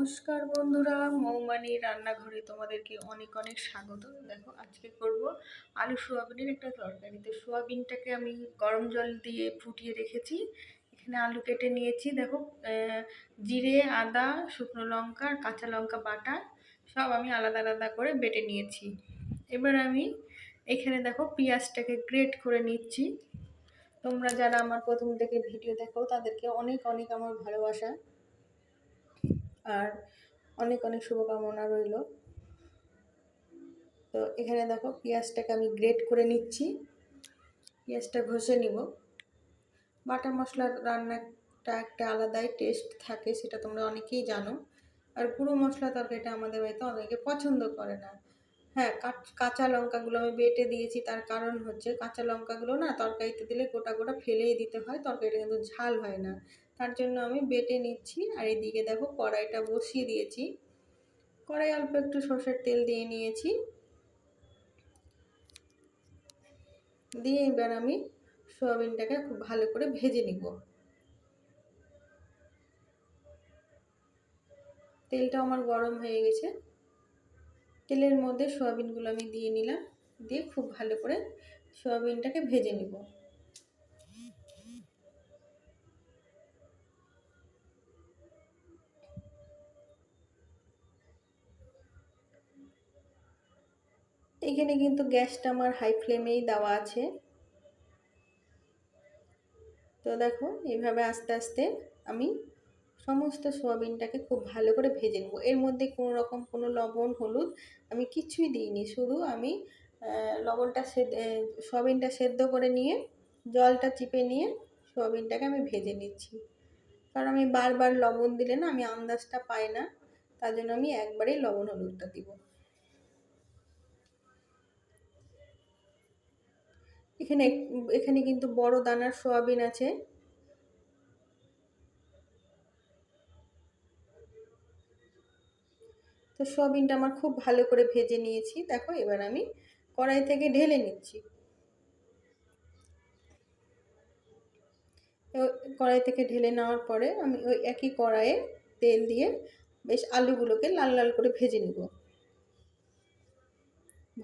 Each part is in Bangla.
নমস্কার বন্ধুরা মৌমানি রান্নাঘরে তোমাদেরকে অনেক অনেক স্বাগত। দেখো, আজকে করব আলু সোয়াবিনের একটা তরকারি তো সোয়াবিনটাকে আমি গরম জল দিয়ে ফুটিয়ে রেখেছি। এখানে আলু কেটে নিয়েছি। দেখো জিরে, আদা, শুকনো লঙ্কা আর কাঁচা লঙ্কা বাটা সব আমি আলাদা আলাদা করে বেটে নিয়েছি। এবার আমি এখানে দেখো, পেঁয়াজটাকে গ্রেট করে নিচ্ছি। তোমরা যারা আমার প্রথম থেকে ভিডিও দেখো, তাদেরকে অনেক অনেক আমার ভালোবাসা। আর অনেক অনেক শুভকামনা রইল। তো এখানে দেখো পেঁয়াজটাকে আমি গ্রেট করে নিচ্ছি। পেঁয়াজটা ঘষে নিব। বাটা মশলার রান্নাটা একটা আলাদাই টেস্ট থাকে, সেটা তোমরা অনেকেই জানো। আর গুঁড়ো মশলা তরকারিটা আমাদের বাড়িতে অনেকে পছন্দ করে না। হ্যাঁ কাঁচা লঙ্কাগুলো আমি বেটে দিয়েছি, তার কারণ হচ্ছে কাঁচা লঙ্কাগুলো না তরকারিতে দিলে গোটা গোটা ফেলেই দিতে হয়, তরকারিটা কিন্তু ঝাল হয় না। তার জন্য আমি বেটে নিচ্ছি। আর এদিকে দেখো কড়াইটা বসিয়ে দিয়েছি। কড়াই অল্প একটু সর্ষের তেল দিয়ে নিয়েছি। দিয়ে এবার আমি সোয়াবিনটাকে খুব ভালো করে ভেজে নিব। তেলটা আমার গরম হয়ে গেছে। তেলের মধ্যে সোয়াবিনগুলো আমি দিয়ে নিলাম। দিয়ে খুব ভালো করে সোয়াবিনটাকে ভেজে নিব। এখানে কিন্তু গ্যাসটা আমার হাই ফ্লেমেই দেওয়া আছে। তো দেখো এইভাবে আস্তে আস্তে আমি সমস্ত সোয়াবিনটাকে খুব ভালো করে ভেজে নেব। এর মধ্যে কোনো রকম কোনো লবণ, হলুদ আমি কিছুই দিইনি, শুধু আমি লবণটা সোয়াবিনটা সেদ্ধ করে নিয়ে, জলটা চিপে নিয়ে সোয়াবিনটাকে আমি ভেজে নিচ্ছি। কারণ আমি বারবার লবণ দিলে না আমি আন্দাজটা পাই না, তার জন্য আমি একবারেই লবণ, হলুদটা দিব। এখানে এখানে কিন্তু বড় দানার সোয়াবিন আছে। তো সোয়াবিনটা আমার খুব ভালো করে ভেজে নিয়েছি। দেখো, এবার আমি কড়াই থেকে ঢেলে নিচ্ছি। কড়াই থেকে ঢেলে নেওয়ার পরে আমি ওই একই কড়াইয়ে তেল দিয়ে বেশ আলুগুলোকে লাল লাল করে ভেজে নেব।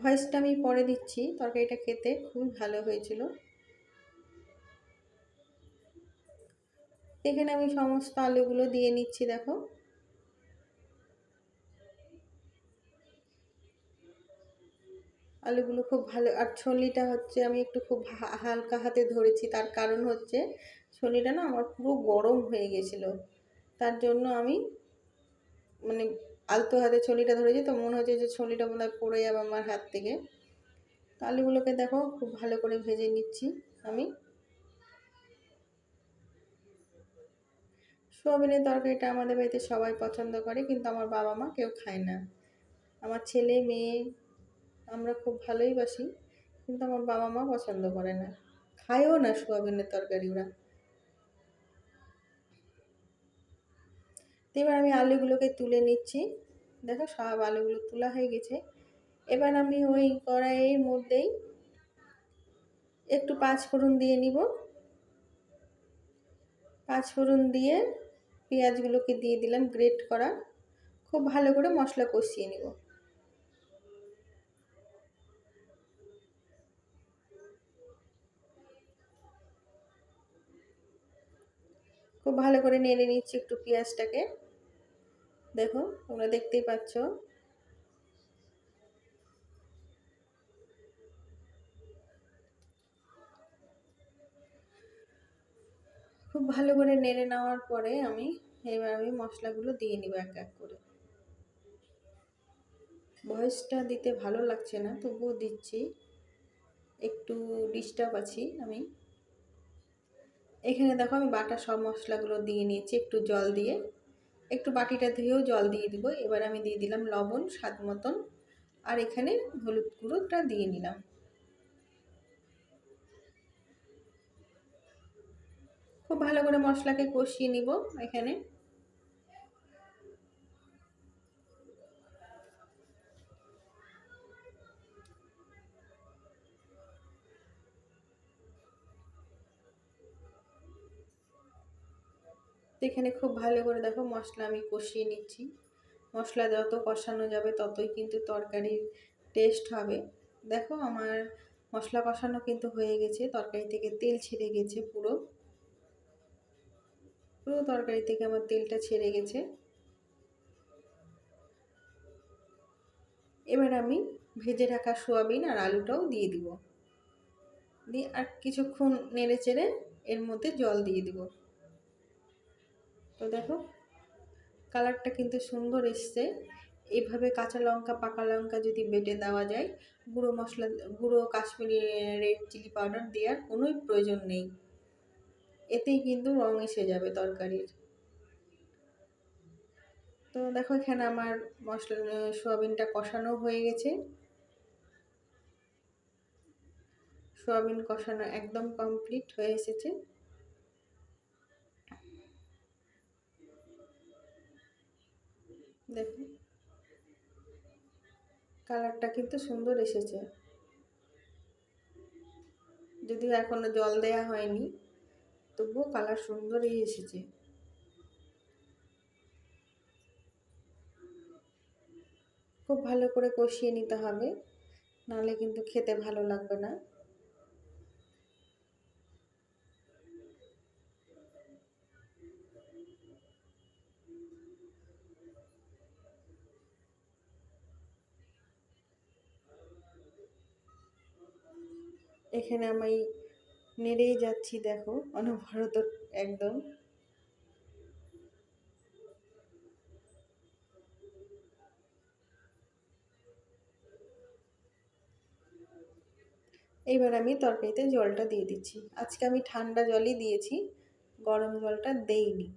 ভয়েসটা আমি পরে দিচ্ছি। তরকারিটা খেতে খুবই ভালো হয়েছিল। এখানে আমি সমস্ত আলুগুলো দিয়ে নিচ্ছি, দেখো। আলুগুলো খুব ভালো, আর ছলিটা হচ্ছে আমি একটু খুব হালকা হাতে ধরেছি। তার কারণ হচ্ছে ছলিটা না আমার পুরো গরম হয়ে গেছিল। তার জন্য আমি মানে আলতো হাতে ছলিটা ধরেছি, তো মনে হচ্ছে যে ছলিটা মনে হয় পড়ে যাবে আমার হাত থেকে। আলুগুলোকে দেখো, খুব ভালো করে ভেজে নিচ্ছি আমি। সোয়াবিনের তরকারিটা আমাদের বাড়িতে সবাই পছন্দ করে, কিন্তু আমার বাবা মা কেউ খায় না। আমার ছেলে, মেয়ে, আমরা খুব ভালোই বাসি, কিন্তু আমার বাবা মা পছন্দ করে না। খায়ও না সোয়াবিনের তরকারি ওরা। এবার আমি আলুগুলোকে তুলে নিচ্ছি। দেখো সব আলুগুলো তোলা হয়ে গেছে। এবার আমি ওই কড়াইয়ের মধ্যেই একটু পাঁচ ফোড়ন দিয়ে নিব। পাঁচ ফোড়ন দিয়ে পেঁয়াজগুলোকে দিয়ে দিলাম গ্রেট করা। খুব ভালো করে মশলা কষিয়ে নিব। খুব ভালো করে নেড়ে নিচ্ছি একটু পেঁয়াজটাকে। দেখো, তোমরা দেখতেই পাচ্ছ। খুব ভালো করে নেড়ে নেওয়ার পরে আমি এবার আমি মশলাগুলো দিয়ে নিব এক এক করে। ভয়েসটা দিতে ভালো লাগছে না, তবুও দিচ্ছি। একটু ডিস্টার্ব আছি আমি। এখানে দেখো, আমি বাটা সব মশলাগুলো দিয়ে নিয়েছি, একটু জল দিয়ে। একটু বাটিটা ধুয়েও জল দিয়ে দিব। এবার আমি দিয়ে দিলাম লবণ, স্বাদ মতন। আর এখানে হলুদ গুঁড়োটা দিয়ে নিলাম। খুব ভালো করে মশলাকে কষিয়ে নিব এখানে। তো এখানে খুব ভালো করে দেখো মশলা আমি কষিয়ে নিচ্ছি। মশলা যত কষানো যাবে ততই কিন্তু তরকারির টেস্ট হবে। দেখো আমার মশলা কষানো কিন্তু হয়ে গেছে, তরকারি থেকে তেল ছেড়ে গেছে পুরো। পুরো তরকারি থেকে আমার তেলটা ছেড়ে গেছে। এবার আমি ভেজে রাখা সোয়াবিন আর আলুটাও দিয়ে দিব। দিয়ে আর কিছুক্ষণ নেড়ে চেড়ে এর মধ্যে জল দিয়ে দিব। তো দেখো, কালারটা কিন্তু সুন্দর এসছে। এভাবে কাঁচা লঙ্কা, পাকা লঙ্কা যদি বেটে দেওয়া যায়, গুঁড়ো মশলা, গুঁড়ো কাশ্মীরি রেড চিলি পাউডার দেওয়ার কোনোই প্রয়োজন নেই। এতেই কিন্তু রং এসে যাবে তরকারির। তো দেখো, এখানে আমার মশলা, সোয়াবিনটা কষানো হয়ে গেছে। সোয়াবিন কষানো একদম কমপ্লিট হয়ে এসেছে। দেখুন। কালারটা কিন্তু সুন্দর এসেছে। যদিও এখনও জল দেয়া হয়নি, তবুও কালার সুন্দরই এসেছে। খুব ভালো করে কষিয়ে নিতে হবে, নাহলে কিন্তু খেতে ভালো লাগবে না। এখানে আমি নেড়েই যাচ্ছি, দেখো, অনবরত একদম। এইবার আমি তরকারিতে জলটা দিয়ে দিচ্ছি। আজকে আমি ঠান্ডা জলই দিয়েছি, গরম জলটা দেইনি।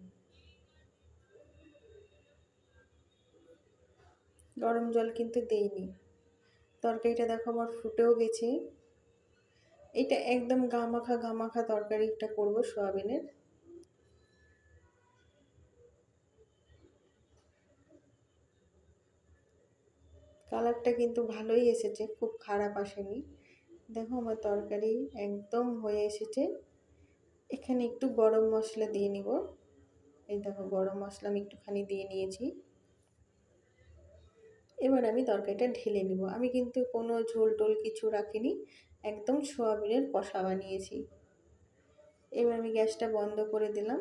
গরম জল কিন্তু দেইনি। তরকারিটা দেখো আমার ফুটেও গেছে। এটা একদম গামাখা গামাখা তরকারিটা করব সোয়াবিনের। কালারটা কিন্তু ভালোই এসেছে, খুব খারাপ আসেনি। দেখো আমার তরকারি একদম হয়ে এসেছে। এখানে একটু গরম মশলা দিয়ে নিব। এই দেখো গরম মশলা আমি একটুখানি দিয়ে নিয়েছি। এবার আমি তরকারিটা ঢেলে নিব। আমি কিন্তু কোনো ঝোল টোল কিছু রাখিনি। একদম সোয়াবিনের কষা বানিয়েছি। এবার আমি গ্যাসটা বন্ধ করে দিলাম।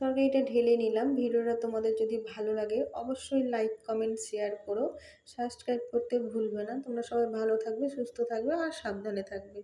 তরকারিটা ঢেলে নিলাম। ভিডিওটা তোমাদের যদি ভালো লাগে অবশ্যই লাইক, কমেন্ট, শেয়ার করো। সাবস্ক্রাইব করতে ভুলবে না। তোমরা সবাই ভালো থাকবে, সুস্থ থাকবে আর সাবধানে থাকবে।